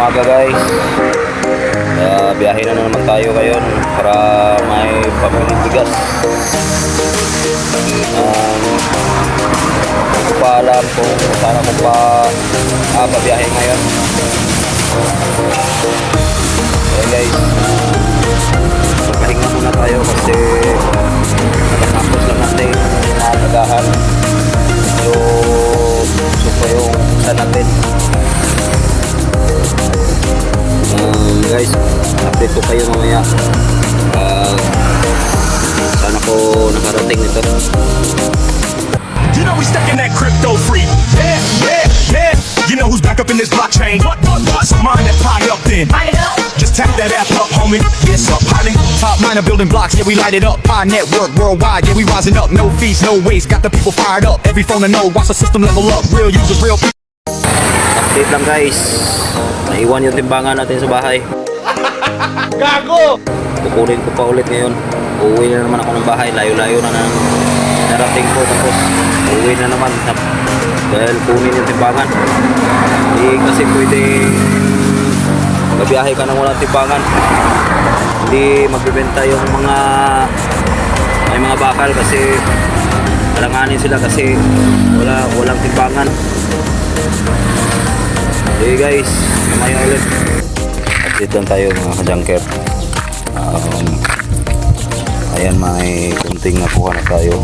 umaga guys. Uh, biyahe na naman tayo ngayon para may pamiling bigas. Um, hindi ko pa alam kung saan ako pa ah, pabiyahe ngayon. Ayan guys. Magpahinga muna tayo kasi Uh, sana ko nakarating nito. You know we stuck in that crypto free. Yeah, yeah, yeah. You know who's back up in this blockchain? What, what, what? So mine that pie up then. Just tap that app up, homie. Yes, up, honey. Top miner building blocks, yeah, we light it up. Pi network worldwide, yeah, we rising up. No fees, no waste. Got the people fired up. Every phone to know, watch the system level up. Real users, real people. Update lang guys. Naiwan yung timbangan natin sa bahay. Gago! Kukunin ko pa ulit ngayon. Uuwi na naman ako ng bahay. Layo-layo na nang narating ko. Tapos uuwi na naman. Dahil kunin yung timbangan. Hindi kasi pwede mabiyahe ka nang walang timbangan. Hindi magbibenta yung mga may mga bakal kasi alanganin sila kasi wala walang timbangan. Okay guys, mamaya ulit. Update lang tayo mga kajangker. Um, ayan, may kunting nakuha na tayo.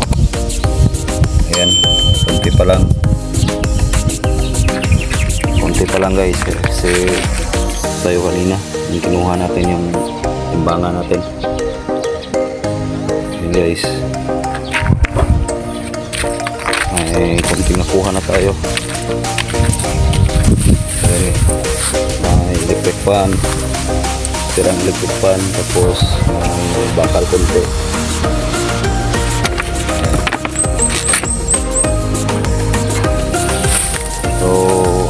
Ayan, kunti pa lang. Kunti pa lang guys. Kasi tayo kanina, yung kinuha natin yung timbangan natin. Ayan guys. May kunting nakuha na tayo. May electric fan. Sirang electric fan. Tapos may bakal konti. So,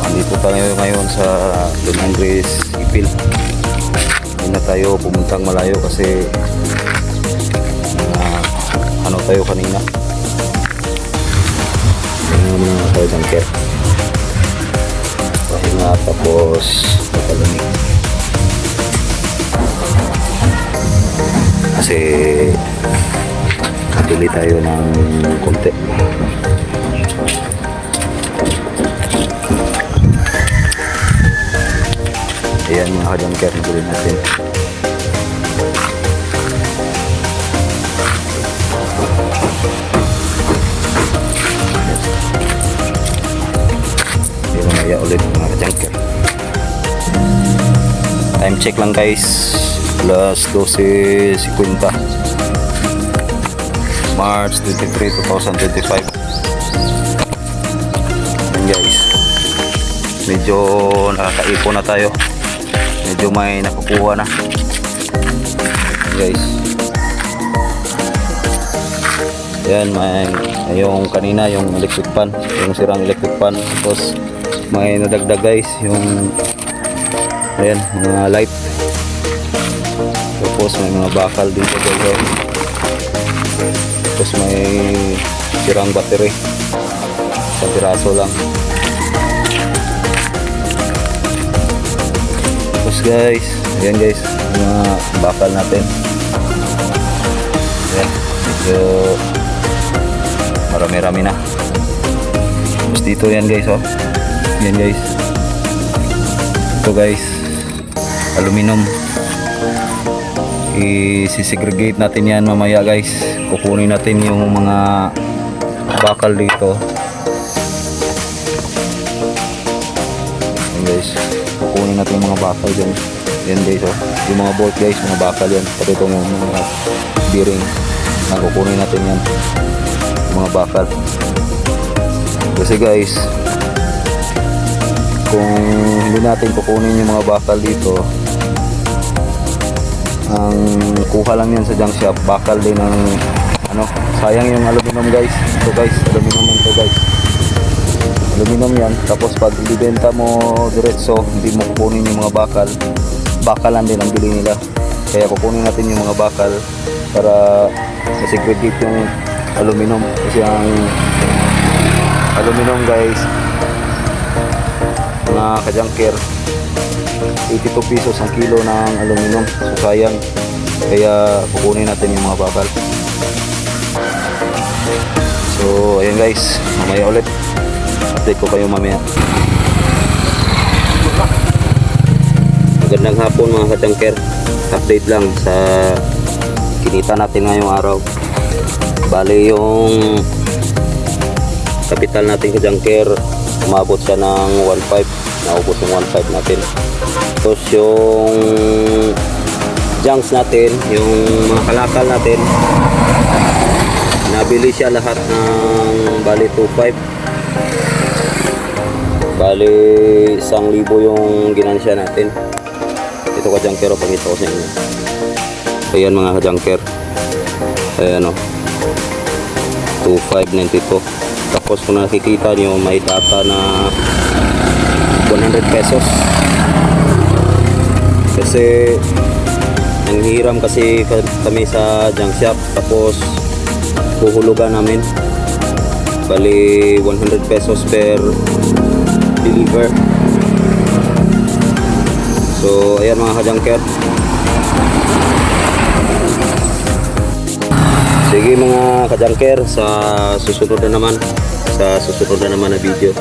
andito tayo ngayon sa Lunang Grace Ipil. Hindi na tayo pumuntang malayo kasi mga ano tayo kanina. Ano mga tayo jungker pahinga tapos papalamig kasi bili tayo ng konti ayan mga kadangker bili natin mamaya ulit mga ka-junker. Time check lang guys. Plus 12.50. March 23, 2025. Yan guys. Medyo nakakaipon na tayo. Medyo may nakukuha na. Guys. Yan, may yung kanina yung electric fan, yung sirang electric fan. Tapos may nadagdag guys yung ayan, mga light. Tapos may mga bakal dito oh. Tapos may sirang battery. Isang piraso lang. Tapos guys, ayan guys, mga bakal natin. Ayan, medyo marami-rami na tapos dito yan guys oh yan guys ito guys aluminum i-segregate natin yan mamaya guys. Kukunin natin yung mga bakal dito. Yan guys. Kukunin natin yung mga bakal dyan. Yan guys oh. Yung mga bolt guys mga bakal yan. Pati itong mga bearing. Na kukunin natin yan. Mga bakal. Kasi guys kung hindi natin kukunin yung mga bakal dito ang kuha lang yan sa junk shop. Bakal din ng ano sayang yung aluminum guys. Ito guys aluminum yan to guys. Aluminum yan. Tapos pag ibibenta mo diretso hindi mo kukunin yung mga bakal. Bakalan din ang bili nila. Kaya kukunin natin yung mga bakal para ma-segregate yung aluminum. Kasi ang aluminum guys mga kajangkir 82 pesos ang kilo ng aluminum. So sayang. Kaya kukunin natin yung mga bakal. So ayan guys, mamaya ulit. Update ko kayo mamaya. Magandang hapon mga kajangker. Update lang sa kinita natin ngayong araw. Bali yung kapital natin kajangker umabot siya ng 1.5 naubos yung 1.5 natin. Tapos yung junks natin yung mga kalakal natin nabili siya lahat ng bali 2.5 bali 1,000 yung ginansya natin. Ito ka junker o pakita ko sa inyo. Ayan mga ka junker ayan o 2592 tapos kung nakikita nyo may data na 100 pesos. Kasi nanghiram kasi ka- kami sa junk shop tapos huhulugan namin. Bali 100 pesos per deliver. So ayan mga kajangker Sige mga kajangker, sa susunod na naman, sa susunod na naman na video.